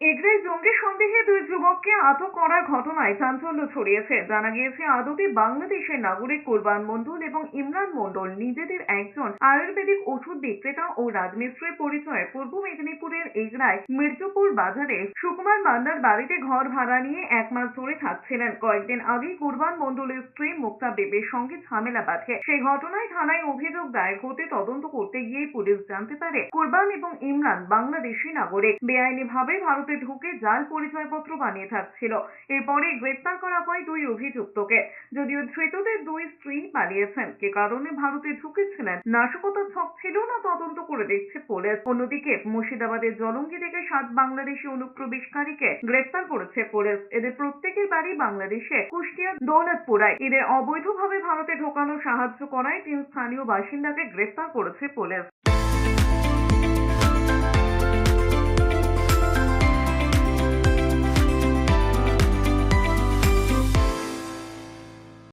এগরায় জঙ্গি সন্দেহে দুই যুবককে আটক করার ঘটনায় চাঞ্চল্য ছড়িয়েছে। জানা গিয়েছে, আদতে বাংলাদেশের নাগরিক কুরবান মণ্ডল এবং ইমরান মণ্ডল নিজেদের একজন আয়ুর্বেদিক ওষুধ বিক্রেতা ও রাজমিস্ত্রির পরিচয়ে পূর্ব মেদিনীপুরের এগরায় মির্জপুর বাজারে সুকুমার মান্দার বাড়িতে ঘর ভাড়া নিয়ে এক মাস ধরে থাকছিলেন। কয়েকদিন আগেই কোরবান মণ্ডলের স্ত্রী মুক্তা দেবের সঙ্গে ঝামেলা বাঁধে। সেই ঘটনায় থানায় অভিযোগ দায়ের হতে তদন্ত করতে গিয়ে পুলিশ জানতে পারে, কোরবান এবং ইমরান বাংলাদেশি নাগরিক। বেআইনিভাবে ভারতে ঢুকে জাল পরিচয়পত্র বানিয়ে থাকছিল এরপরে গ্রেপ্তার করা হয় দুই অভিযুক্তকে। যদিও ধৃতদের দুই স্ত্রী পালিয়েছেন, কে কারণে ভারতে ঢুকেছিলেন। নাশকতার ছক ছিল না, তদন্ত করে দেখছে পুলিশ। অন্যদিকে মুর্শিদাবাদের জলঙ্গি থেকে সাত বাংলাদেশি অনুপ্রবেশকারীকে গ্রেপ্তার করেছে পুলিশ। এদের প্রত্যেকের বাড়ি বাংলাদেশে, কুষ্টিয়া, দৌলতপুরায়। এদের অবৈধভাবে ভারতে ঢোকানো সাহায্য করায় তিন স্থানীয় বাসিন্দাকে গ্রেপ্তার করেছে পুলিশ।